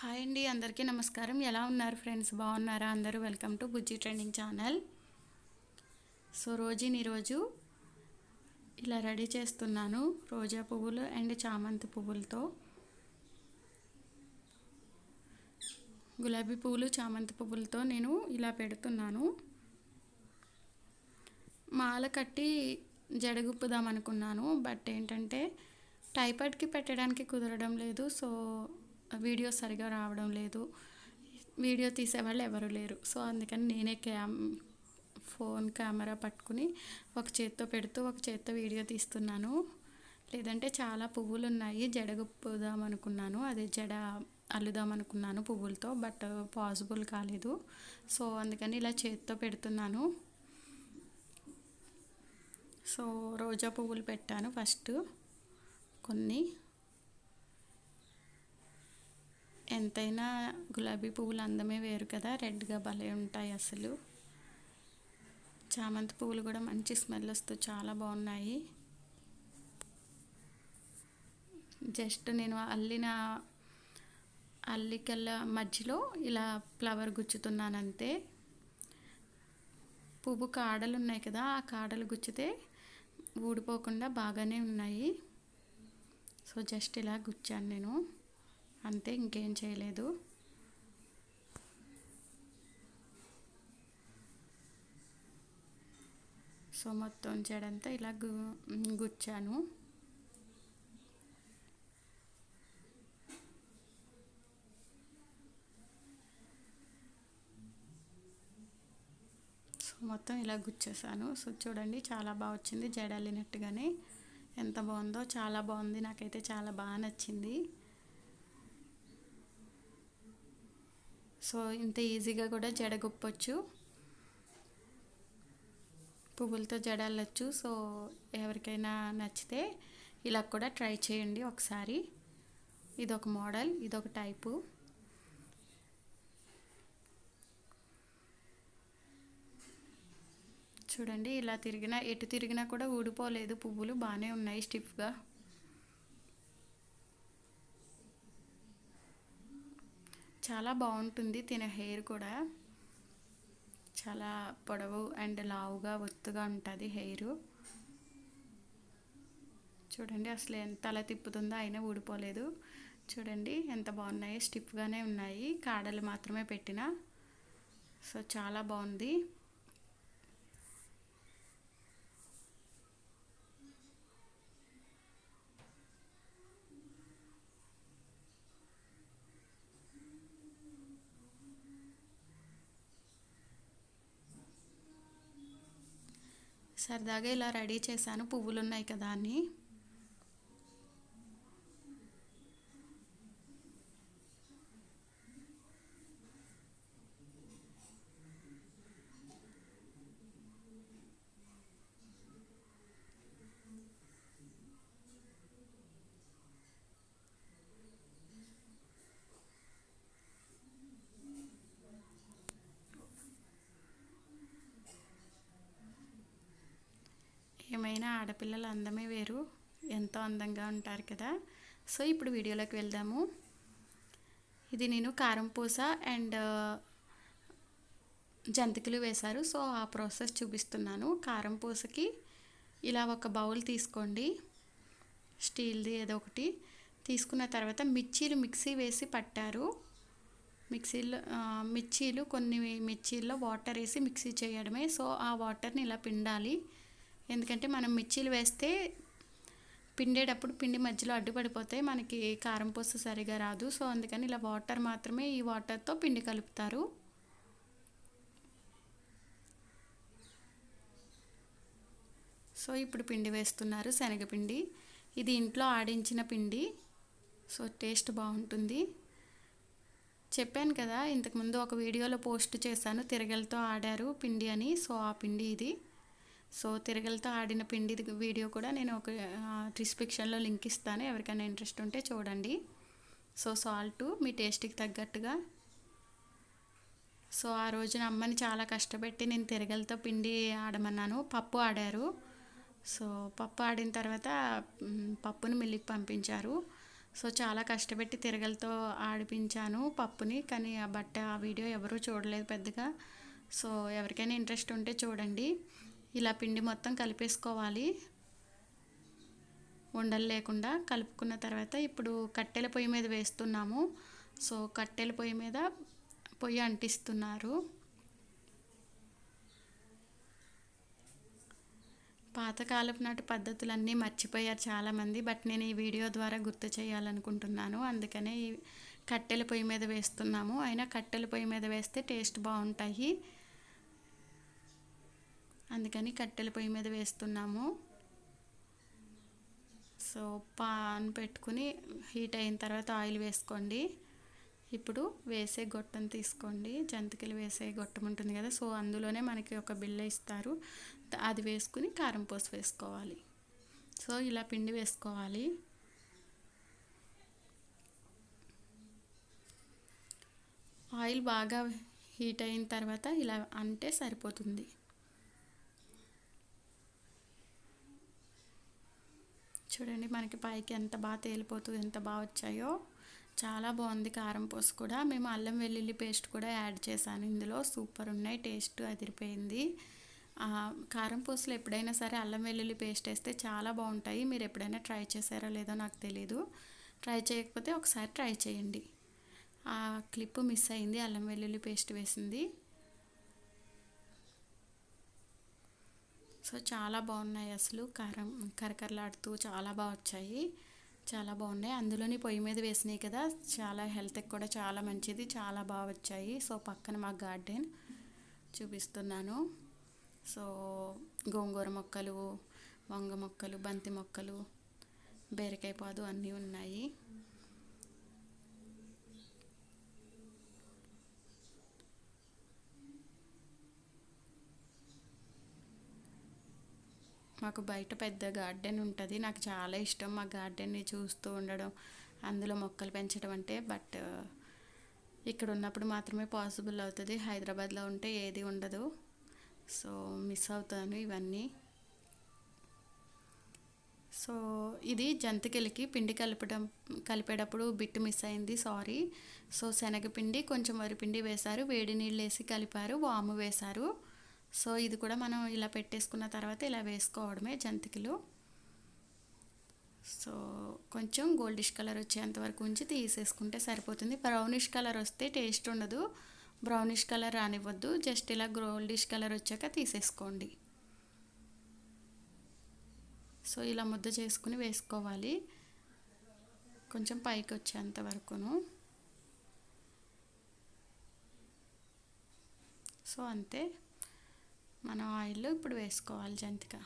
Hi అండి అందరికీ నమస్కారం. ఎలా ఉన్నారు ఫ్రెండ్స్? బాగున్నారా? అందరూ welcome to Bujji trending channel. So రోజుని ఈరోజు ఇలా రెడీ చేస్తున్నాను. రోజా పువ్వులు అండ్ చామంతి పువ్వులతో. గులాబీ పువ్వులు చామంతి పువ్వులతో నేను ఇలా పెడుతున్నాను. మాల కట్టి జడగుప్పుదాం అనుకున్నాను బట్ ఏంటంటే టైపాడ్కి పెట్టడానికి కుదరడం లేదు. సో వీడియో సరిగా రావడం లేదు. వీడియో తీసేవాళ్ళు ఎవరు లేరు. సో అందుకని నేనే క్యామ్ ఫోన్ కెమెరా పట్టుకుని ఒక చేత్తో పెడుతూ ఒక చేత్తో వీడియో తీస్తున్నాను. లేదంటే చాలా పువ్వులు ఉన్నాయి జడ గుప్పుదాం అనుకున్నాను. అదే జడ అల్లుదాం అనుకున్నాను పువ్వులతో బట్ పాసిబుల్ కాలేదు. సో అందుకని ఇలా చేత్తో పెడుతున్నాను. సో రోజా పువ్వులు పెట్టాను ఫస్ట్ కొన్ని. ఎంతైనా గులాబీ పువ్వులు అందమే వేరు కదా రెడ్గా భలే ఉంటాయి అసలు. చామంతి పువ్వులు కూడా మంచి స్మెల్ వస్తూ చాలా బాగున్నాయి. జస్ట్ నేను అల్లిన అల్లికల మధ్యలో ఇలా ఫ్లవర్ గుచ్చుతున్నాను అంతే పువ్వు కాడలు ఉన్నాయి కదా ఆ కాడలు గుచ్చితే ఊడిపోకుండా బాగానే ఉన్నాయి. సో జస్ట్ ఇలా గుచ్చాను నేను. అంతే ఇంకేం చేయలేదు. సో మొత్తం చెడంతా ఇలా గు గుచ్చాను. సో మొత్తం ఇలా గుచ్చేసాను. సో చూడండి చాలా బాగా వచ్చింది జడలినట్టుగానే ఎంత బాగుందో చాలా బాగుంది. నాకైతే చాలా బాగా నచ్చింది. సో ఇంత ఈజీగా కూడా జడగొప్పచ్చు పువ్వులతో జడ అల్లచ్చు సో ఎవరికైనా నచ్చితే ఇలా కూడా ట్రై చేయండి ఒకసారి. ఇదొక మోడల్ ఇదొక టైపు. చూడండి ఇలా తిరిగినా ఎటు తిరిగినా కూడా ఊడిపోలేదు. పువ్వులు బాగానే ఉన్నాయి స్టిఫ్గా. చాలా బాగుంటుంది తిన హెయిర్ కూడా. చాలా పొడవు అండ్ లావుగా ఒత్తుగా ఉంటుంది హెయిర్. చూడండి అసలు ఎంత అలా తిప్పుతుందో అయినా ఊడిపోలేదు. చూడండి ఎంత బాగున్నాయి స్టిప్గానే ఉన్నాయి. కాడలు మాత్రమే పెట్టిన. సో చాలా బాగుంది. సరదాగా ఇలా రెడీ చేశాను. పువ్వులు ఉన్నాయి కదా అని. ఏమైనా ఆడపిల్లల అందమే వేరు ఎంతో అందంగా ఉంటారు కదా. సో ఇప్పుడు వీడియోలోకి వెళ్దాము. ఇది నేను కారం పూస అండ్ జంతికలు వేశారు. సో ఆ ప్రాసెస్ చూపిస్తున్నాను. కారం పూసకి ఇలా ఒక బౌల్ తీసుకోండి. స్టీల్ది ఏదో ఒకటి. తీసుకున్న తర్వాత మిర్చీలు మిక్సీ వేసి పట్టారు. మిక్సీలో మిర్చీలు కొన్ని మిర్చీల్లో వాటర్ వేసి మిక్సీ చేయడమే. సో ఆ వాటర్ని ఇలా పిండాలి. ఎందుకంటే మనం మిర్చీలు వేస్తే పిండేటప్పుడు పిండి మధ్యలో అడ్డుపడిపోతే మనకి కారం పూస సరిగా రాదు. సో అందుకని ఇలా వాటర్ మాత్రమే ఈ వాటర్తో పిండి కలుపుతారు. సో ఇప్పుడు పిండి వేస్తున్నారు శనగపిండి ఇది ఇంట్లో ఆడించిన పిండి. సో టేస్ట్ బాగుంటుంది. చెప్పాను కదా ఇంతకుముందు ఒక వీడియోలో పోస్ట్ చేశాను. తిరగలతో ఆడారు పిండి అని. సో ఆ పిండి ఇది. సో తిరగలతో ఆడిన పిండి వీడియో కూడా నేను ఒక డిస్క్రిప్షన్లో లింక్ ఇస్తాను. ఎవరికైనా ఇంట్రెస్ట్ ఉంటే చూడండి. సో సాల్ట్ మీ టేస్ట్కి తగ్గట్టుగా. సో ఆ రోజున అమ్మని చాలా కష్టపెట్టి నేను తిరగలతో పిండి ఆడమన్నాను. పప్పు ఆడారు. సో పప్పు ఆడిన తర్వాత పప్పుని మిల్లికి పంపించారు. సో చాలా కష్టపెట్టి తిరగలతో ఆడిపించాను పప్పుని కానీ ఆ బట్ట ఆ వీడియో ఎవరూ చూడలేదు పెద్దగా. సో ఎవరికైనా ఇంట్రెస్ట్ ఉంటే చూడండి. ఇలా పిండి మొత్తం కలిపేసుకోవాలి. ఉండలు లేకుండా కలుపుకున్న తర్వాత ఇప్పుడు కట్టెల పొయ్యి మీద వేస్తున్నాము. సో కట్టెల పొయ్యి మీద పొయ్యి అంటిస్తున్నారు. పాతకాలపు నాటి పద్ధతులన్నీ మర్చిపోయారు చాలామంది బట్ నేను ఈ వీడియో ద్వారా గుర్తు చేయాలనుకుంటున్నాను. అందుకనే ఈ కట్టెల పొయ్యి మీద వేస్తున్నాము. అయినా కట్టెల పొయ్యి మీద వేస్తే టేస్ట్ బాగుంటాయి. అందుకని కట్టెల పొయ్యి మీద వేస్తున్నాము. సో పాన్ పెట్టుకుని హీట్ అయిన తర్వాత ఆయిల్ వేసుకోండి. ఇప్పుడు వేసే గొట్టం తీసుకోండి. జంతికలు వేసే గొట్టం ఉంటుంది కదా సో అందులోనే మనకి ఒక బిల్ల ఇస్తారు. అది వేసుకుని కారం పోసి వేసుకోవాలి. సో ఇలా పిండి వేసుకోవాలి. ఆయిల్ బాగా హీట్ అయిన తర్వాత ఇలా అంటే సరిపోతుంది. చూడండి మనకి పైకి ఎంత బాగా తేలిపోతూ ఎంత బాగా వచ్చాయో. చాలా బాగుంది కారం పోసు కూడా. మేము అల్లం వెల్లుల్లి పేస్ట్ కూడా యాడ్ చేశాను. ఇందులో సూపర్ ఉన్నాయి టేస్ట్ అదిరిపోయింది. కారం పూసలు ఎప్పుడైనా సరే అల్లం వెల్లుల్లి పేస్ట్ వేస్తే చాలా బాగుంటాయి. మీరు ఎప్పుడైనా ట్రై చేశారో లేదో నాకు తెలీదు. ట్రై చేయకపోతే ఒకసారి ట్రై చేయండి. ఆ క్లిప్ మిస్ అయింది. అల్లం వెల్లుల్లి పేస్ట్ వేసింది. సో చాలా బాగున్నాయి అసలు. కారం కరకరలాడుతూ చాలా బాగా వచ్చాయి. చాలా బాగున్నాయి. అందులోని పొయ్యి మీద వేసినాయి కదా చాలా హెల్త్కి కూడా చాలా మంచిది. చాలా బాగా వచ్చాయి. సో పక్కన మా గార్డెన్ చూపిస్తున్నాను. సో గోంగూర మొక్కలు వంగ మొక్కలు బంతి మొక్కలు బీరకాయ పాదు అన్నీ ఉన్నాయి. మాకు బయట పెద్ద గార్డెన్ ఉంటుంది. నాకు చాలా ఇష్టం మా గార్డెన్ని చూస్తూ ఉండడం అందులో మొక్కలు పెంచడం అంటే. బట్ ఇక్కడ ఉన్నప్పుడు మాత్రమే పాసిబుల్ అవుతుంది. హైదరాబాద్లో ఉంటే ఏది ఉండదు. సో మిస్ అవుతాను ఇవన్నీ. సో ఇది జంతికలకి పిండి కలపడం కలిపేటప్పుడు బిట్ మిస్ అయింది. సారీ. సో శనగపిండి కొంచెం వరిపిండి వేశారు. వేడి నీళ్ళు వేసి కలిపారు. వాము వేశారు. సో ఇది కూడా మనం ఇలా పెట్టేసుకున్న తర్వాత ఇలా వేసుకోవడమే జంతికలు. సో కొంచెం గోల్డిష్ కలర్ వచ్చేంత వరకు ఉంచి తీసేసుకుంటే సరిపోతుంది. బ్రౌనిష్ కలర్ వస్తే టేస్ట్ ఉండదు. బ్రౌనిష్ కలర్ రానివ్వద్దు. జస్ట్ ఇలా గోల్డిష్ కలర్ వచ్చాక తీసేసుకోండి. సో ఇలా ముద్ద చేసుకుని వేసుకోవాలి. కొంచెం పైకి వచ్చేంత వరకును. సో అంతే. మనం ఆయిల్లో ఇప్పుడు వేసుకోవాలి జంతిక.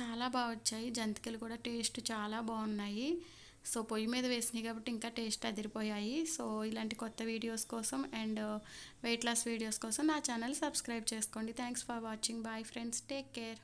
చాలా బాగా వచ్చాయి. జంతికలు కూడా టేస్ట్ చాలా బాగున్నాయి. సో పొయ్యి మీద వేసినాయి కాబట్టి ఇంకా టేస్ట్ అదిరిపోయాయి. సో ఇలాంటి కొత్త వీడియోస్ కోసం అండ్ వెయిట్ లాస్ వీడియోస్ కోసం నా ఛానల్ సబ్స్క్రైబ్ చేసుకోండి. Thanks for watching. Bye friends. Take care.